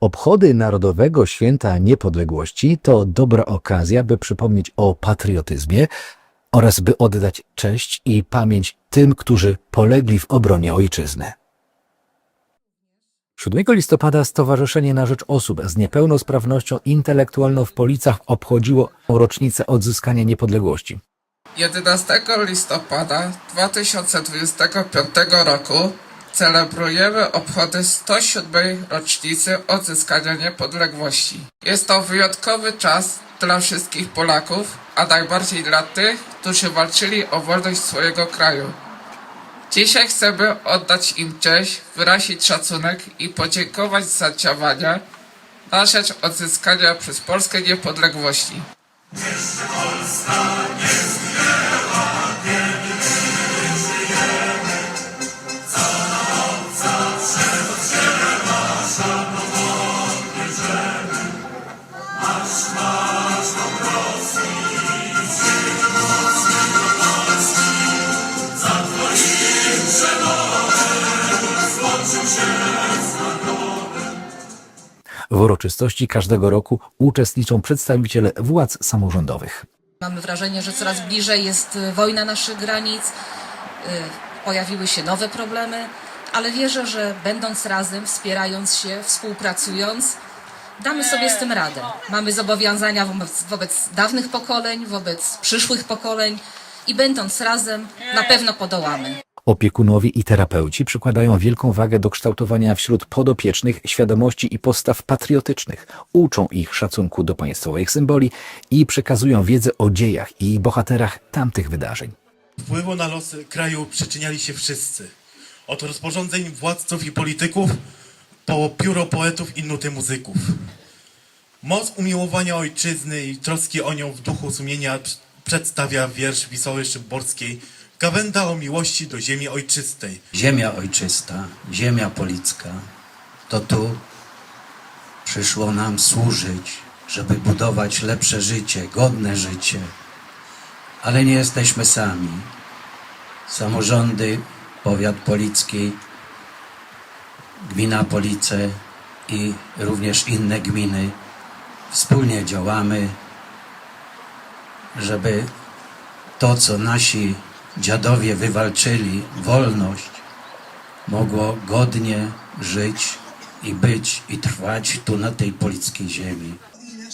Obchody Narodowego Święta Niepodległości to dobra okazja, by przypomnieć o patriotyzmie oraz by oddać cześć i pamięć tym, którzy polegli w obronie ojczyzny. 7 listopada Stowarzyszenie na Rzecz Osób z Niepełnosprawnością Intelektualną w Policach obchodziło rocznicę odzyskania niepodległości. 11 listopada 2025 roku celebrujemy obchody 107 rocznicy odzyskania niepodległości. Jest to wyjątkowy czas dla wszystkich Polaków, a najbardziej dla tych, którzy walczyli o wolność swojego kraju. Dzisiaj chcemy oddać im cześć, wyrazić szacunek i podziękować za działania na rzecz odzyskania przez Polskę niepodległości. W uroczystości każdego roku uczestniczą przedstawiciele władz samorządowych. Mamy wrażenie, że coraz bliżej jest y, wojna naszych granic, y, pojawiły się nowe problemy, ale wierzę, że będąc razem, wspierając się, współpracując, damy sobie z tym radę. Mamy zobowiązania wobec, wobec dawnych pokoleń, wobec przyszłych pokoleń i będąc razem, na pewno podołamy. Opiekunowie i terapeuci przykładają wielką wagę do kształtowania wśród podopiecznych świadomości i postaw patriotycznych, uczą ich szacunku do państwowych symboli i przekazują wiedzę o dziejach i bohaterach tamtych wydarzeń. Wpływu na losy kraju przyczyniali się wszyscy. Od rozporządzeń władców i polityków po pióro poetów i nuty muzyków. Moc umiłowania ojczyzny i troski o nią w duchu sumienia przedstawia wiersz Wisoły Szymborskiej Gawenda o miłości do ziemi ojczystej. Ziemia ojczysta, ziemia policka, to tu przyszło nam służyć, żeby budować lepsze życie, godne życie. Ale nie jesteśmy sami. Samorządy, powiat policki, gmina Police i również inne gminy wspólnie działamy, żeby to, co nasi dziadowie wywalczyli, wolność, mogło godnie żyć i być i trwać tu na tej polickiej ziemi.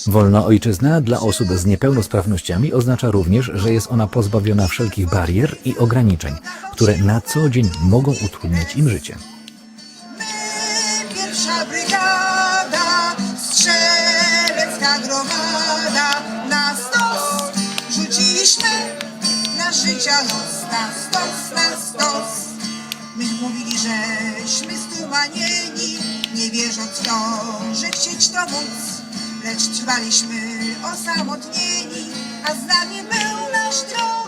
Wolna ojczyzna dla osób z niepełnosprawnościami oznacza również, że jest ona pozbawiona wszelkich barier i ograniczeń, które na co dzień mogą utrudniać im życie. Pierwsza brygada, strzelecka gromada, życia los, na stos, na stos. My mówili, żeśmy stumanieni, nie wierząc w to, że chcieć to móc, lecz trwaliśmy osamotnieni, a z nami był nasz drogi